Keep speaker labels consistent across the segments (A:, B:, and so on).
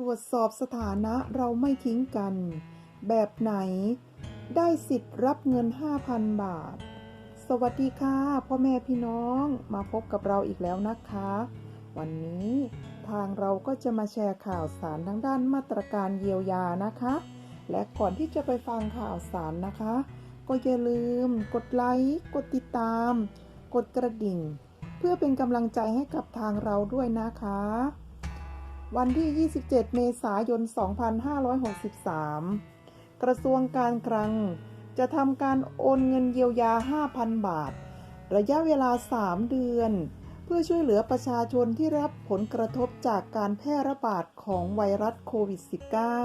A: รวจสอบสถานะเราไม่ทิ้งกัน แบบไหน ได้สิทธิ์รับเงิน 5,000 บาท สวัสดีค่ะ พ่อแม่พี่น้องมาพบกับเราอีกแล้วนะคะ วันนี้ทางเราก็จะมาแชร์ข่าวสารทางด้านมาตรการเยียวยานะคะ และก่อนที่จะไปฟังข่าวสารนะคะ ก็อย่าลืม กดไลค์กดติดตาม กดกระดิ่ง เพื่อเป็นกำลังใจให้กับทางเราด้วยนะคะ วันที่ 27 เมษายน 2563 กระทรวงการคลัง จะทำการโอนเงินเยียวยา 5,000 บาท ระยะเวลา 3 เดือน เพื่อช่วยเหลือประชาชนที่รับผลกระทบจากการแพร่ระบาดของไวรัสโควิด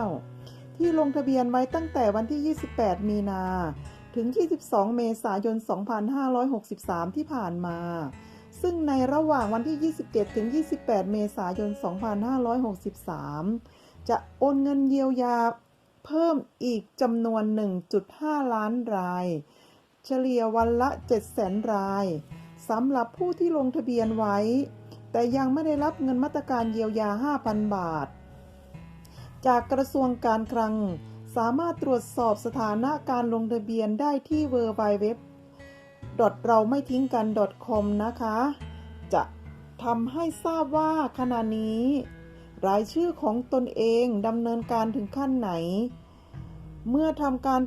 A: -19 ที่ลงทะเบียนไว้ตั้งแต่วันที่ 28 มีนา ถึง 22 เมษายน 2563 ที่ผ่านมา ซึ่งในระหว่างวันที่ 27 ถึง 28 เมษายน 2563 จะโอนเงินเยียวยาเพิ่มอีกจำนวน 1.5 ล้านราย เฉลี่ยวันละ 700,000 รายสำหรับผู้ที่ลงทะเบียนไว้ แต่ยังไม่ได้รับเงินมาตรการเยียวยา 5,000 บาท จากกระทรวงการคลัง สามารถตรวจสอบสถานะการลงทะเบียนได้ที่ www เราไม่ทิ้งกัน .com นะคะ จะทำให้ทราบว่าขณะนี้ รายชื่อของตนเองดำเนินการถึงขั้นไหน เมื่อทำการ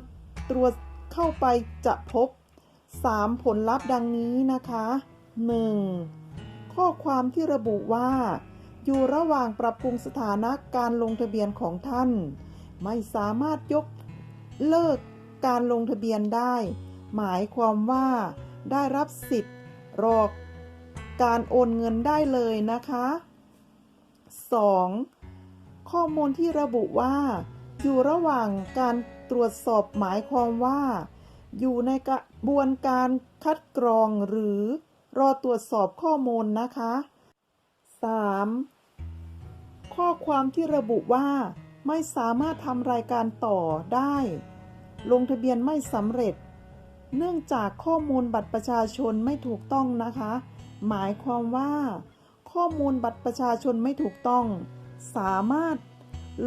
A: ตรวจเข้าไปจะพบ 3 ผลลัพธ์ดังนี้นะคะ 1. ข้อความที่ระบุว่า อยู่ระหว่างปรับปรุงสถานะการลงทะเบียนของท่าน ไม่สามารถยกเลิกการลงทะเบียนได้ หมายความว่าได้รับสิทธิ์รอการโอนเงินได้เลยนะคะ 2. ข้อมูลที่ระบุว่า อยู่ระหว่างการตรวจสอบหมายความว่า อยู่ในกระบวนการคัดกรองหรือรอตรวจสอบข้อมูลนะคะ 3. ข้อความที่ระบุว่า ไม่สามารถทำรายการต่อได้ ลงทะเบียนไม่สำเร็จ เนื่องจากข้อมูลบัตรประชาชนไม่ถูกต้องนะคะ หมายความว่า ข้อมูลบัตรประชาชนไม่ถูกต้อง สามารถ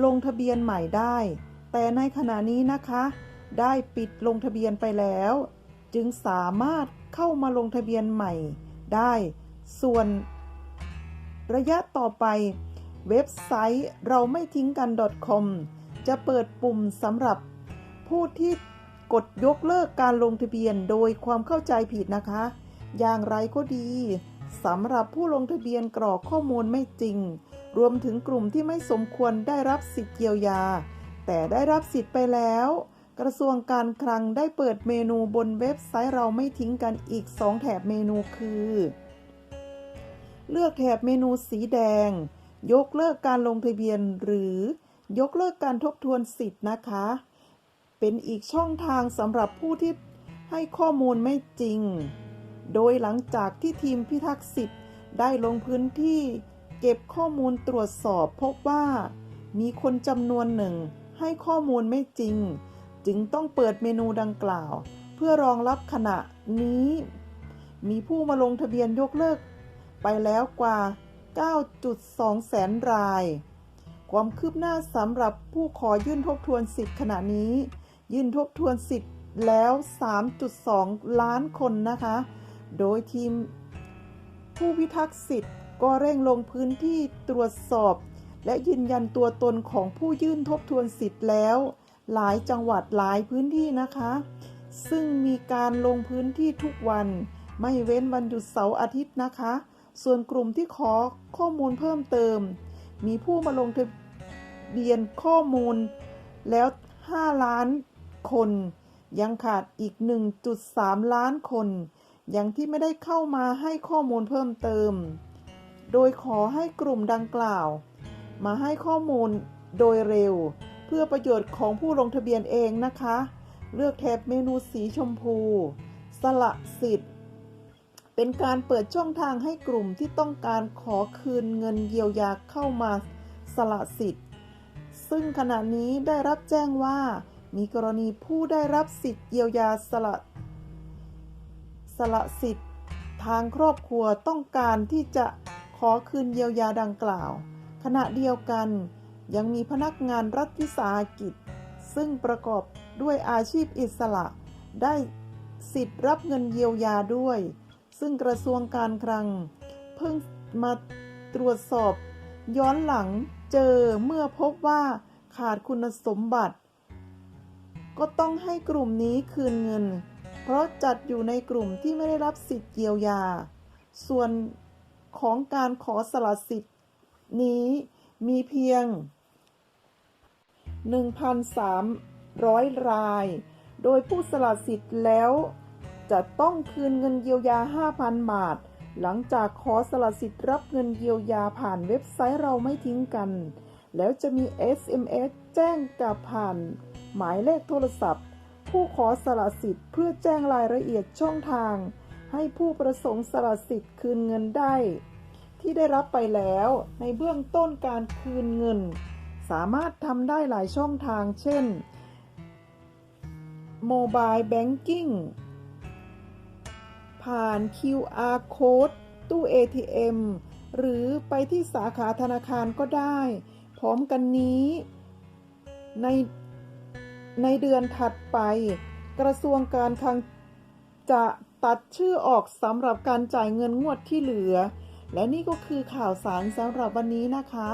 A: ลงทะเบียนใหม่ได้ แต่ในขณะนี้นะคะ ได้ปิดลงทะเบียนไปแล้ว จึงสามารถเข้ามาลงทะเบียนใหม่ ได้ ส่วนระยะต่อไป เว็บไซต์เราไม่ทิ้งกัน .com จะเปิดปุ่มสำหรับผู้ที่ กดยกเลิกการลงทะเบียนโดยความเข้าใจผิดนะคะ อย่างไรก็ดีสำหรับผู้ลงทะเบียนกรอกข้อมูลไม่จริง รวมถึงกลุ่มที่ไม่สมควรได้รับสิทธิ์เยียวยา แต่ได้รับสิทธิ์ไปแล้ว กระทรวงการคลังได้เปิดเมนูบนเว็บไซต์เราไม่ทิ้งกันอีก 2 แถบเมนูคือ เลือกแถบเมนูสีแดง ยกเลิกการลงทะเบียนหรือยกเลิกการทบทวนสิทธิ์นะคะ เป็นอีกช่องทางสำหรับผู้ที่ให้ข้อมูลไม่จริง โดยหลังจากที่ทีมพิทักษ์สิทธิ์ได้ลงพื้นที่เก็บข้อมูลตรวจสอบพบว่า มีคนจำนวนหนึ่งให้ข้อมูลไม่จริง จึงต้องเปิดเมนูดังกล่าว เพื่อรองรับขณะนี้ มีผู้มาลงทะเบียนยกเลิก ไปแล้วกว่า 9.2 แสนราย ความคืบหน้าสำหรับผู้ขอยื่นทบทวนสิทธิ์ขณะนี้ ยื่นทบทวนสิทธิ์แล้ว 3.2 ล้านคนนะคะ โดยทีมผู้พิทักษ์สิทธิ์ก็เร่งลงพื้นที่ตรวจสอบ และยืนยันตัวตนของผู้ยื่นทบทวนสิทธิ์แล้ว หลายจังหวัดหลายพื้นที่นะคะ ซึ่งมีการลงพื้นที่ทุกวัน ไม่เว้นวันหยุดเสาร์อาทิตย์นะคะ ส่วนกลุ่มที่ขอข้อมูลเพิ่มเติม มีผู้มาลงทะเบียนข้อมูลแล้ว 5 ล้าน คน ยังขาดอีก 1.3 ล้านคนยังที่ไม่ได้เข้ามาให้ข้อมูลเพิ่มเติม โดยขอให้กลุ่มดังกล่าว มาให้ข้อมูลโดยเร็ว เพื่อประโยชน์ของผู้ลงทะเบียนเองนะคะ เลือกแถบเมนูสีชมพู สละสิทธิ์ เป็นการเปิดช่องทางให้กลุ่มที่ต้องการขอคืนเงินเยียวยาเข้ามาสละสิทธิ์ ซึ่งขณะนี้ได้รับแจ้งว่า มีกรณีผู้ได้รับสิทธิ์เยียวยาสละสละสิทธิ์ทางครอบครัวต้องการที่จะขอคืนเยียวยาดังกล่าว ขณะเดียวกันยังมีพนักงานรัฐวิสาหกิจ ซึ่งประกอบด้วยอาชีพอิสระ ได้สิทธิ์รับเงินเยียวยาด้วย ซึ่งกระทรวงการคลัง เพิ่งมาตรวจสอบ ย้อนหลังเจอเมื่อพบว่าขาดคุณสมบัติ ก็ต้องให้กลุ่มนี้คืนเงิน เพราะจัดอยู่ในกลุ่มที่ไม่ได้รับสิทธิ์เยียวยา ส่วนของการขอสละสิทธิ์นี้มีเพียง 1,300 ราย โดยผู้สละสิทธิ์แล้ว จะต้องคืนเงินเยียวยา 5,000 บาท หลังจากขอสละสิทธิ์รับเงินเยียวยาผ่านเว็บไซต์เราไม่ทิ้งกัน แล้วจะมี SMS แจ้งกับผ่าน หมายเลขโทรศัพท์ ผู้ขอสละสิทธิ์เพื่อแจ้งรายละเอียดช่องทาง ให้ผู้ประสงค์สละสิทธิ์คืนเงินได้ ที่ได้รับไปแล้วในเบื้องต้นการคืนเงิน สามารถทำได้หลายช่องทาง เช่น Mobile Banking ผ่าน QR Code ตู้ ATM หรือไปที่สาขาธนาคารก็ได้ พร้อมกันนี้ ใน ในเดือนถัดไป กระทรวงการคลังจะตัดชื่อออกสำหรับการจ่ายเงินงวดที่เหลือ และนี่ก็คือข่าวสารสำหรับวันนี้นะคะ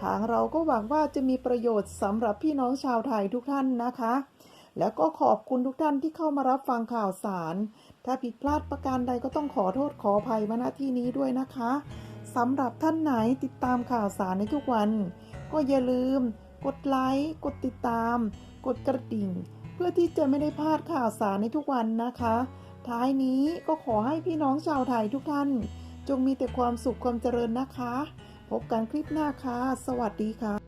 A: ทางเราก็หวังว่าจะมีประโยชน์สำหรับพี่น้องชาวไทยทุกท่านนะคะ แล้วก็ขอบคุณทุกท่านที่เข้ามารับฟังข่าวสาร ถ้าผิดพลาดประการใดก็ต้องขอโทษขออภัยมาณที่นี้ด้วยนะคะสำหรับท่านไหนติดตามข่าวสารในทุกวัน ก็อย่าลืม กดไลค์กดติดตาม กดกระดิ่ง เพื่อที่จะไม่ได้พลาดข่าวสารในทุกวันนะคะ ท้ายนี้ก็ขอให้พี่น้องชาวไทยทุกท่าน จงมีแต่ความสุขความเจริญนะคะ พบกันคลิปหน้าค่ะ สวัสดีค่ะ